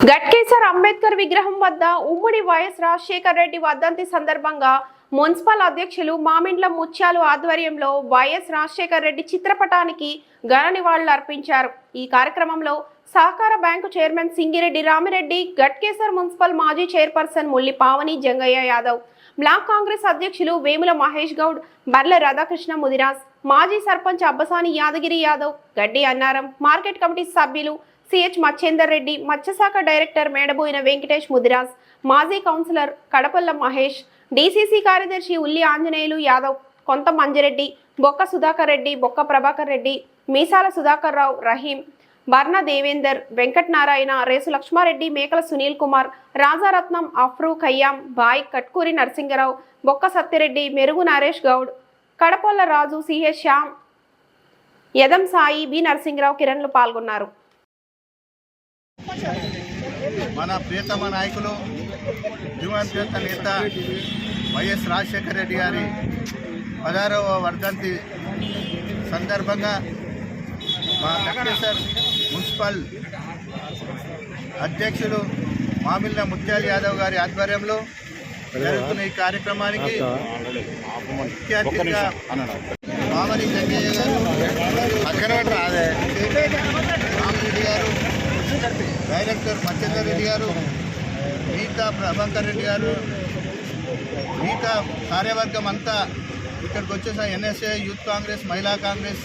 గట్కేసర్ అంబేద్కర్ విగ్రహం వద్ద ఉమ్మడి వైఎస్ రాజశేఖర్ రెడ్డి వర్ధంతి సందర్భంగా మున్సిపల్ అధ్యక్షులు మామిండ్ల ముత్యాలు ఆధ్వర్యంలో వైఎస్ రాజశేఖర్ రెడ్డి చిత్రపటానికి ఘన నివాళులు అర్పించారు. ఈ కార్యక్రమంలో సహకార bank chairman Singireddy Ramireddy Ghatkesar municipal మాజీ chairperson Mulli Pavani Jangaiah Yadav block Congress అధ్యక్షులు వేముల మహేష్ గౌడ్ బర్ల రాధాకృష్ణ ముదిరాజ్ మాజీ సర్పంచ్ అబ్బసాని యాదగిరి యాదవ్ గడ్డి అన్నారం మార్కెట్ కమిటీ సభ్యులు సిహెచ్ మచ్చేందర్ రెడ్డి మత్స్యశాఖ డైరెక్టర్ మేడబోయిన వెంకటేష్ ముదిరాజ్ మాజీ కౌన్సిలర్ కడపల్ల మహేష్ డీసీసీ కార్యదర్శి ఉల్లి ఆంజనేయులు యాదవ్ కొంత మంజిరెడ్డి బొక్క సుధాకర్ రెడ్డి బొక్క ప్రభాకర్ రెడ్డి మీసాల సుధాకర్ రావు రహీం బర్ణ దేవేందర్ వెంకట్ నారాయణ రేసు లక్ష్మారెడ్డి మేకల సునీల్ కుమార్ రాజారత్నం అఫ్రూ Khayyam bye Katkuri Narasingarao Bokka Sattireddy Merugu Naresh Goud Kadapalla Raju CH Shyam Yadam Sai B Narasingarao కిరణ్లు పాల్గొన్నారు. మన ప్రియతమ నాయకులు దివంగత నేత వైఎస్ రాజశేఖర రెడ్డి గారి పదహారవ వర్ధంతి సందర్భంగా మా వెంకటేశ్వర్ మున్సిపల్ అధ్యక్షులు మామిళ్ళ ముత్యాల యాదవ్ గారి ఆధ్వర్యంలో జరుగుతున్న ఈ కార్యక్రమానికి ముఖ్య అతిథిగా మామని జంగయ్య గారు రామిరెడ్డి గారు డైరెక్టర్ మచ్చేందర్ రెడ్డి గారు మిగతా ప్రభాకర్ రెడ్డి గారు మిగతా కార్యవర్గం అంతా ఇక్కడికి వచ్చేసిన ఎన్ఎస్ఏ యూత్ కాంగ్రెస్ మహిళా కాంగ్రెస్.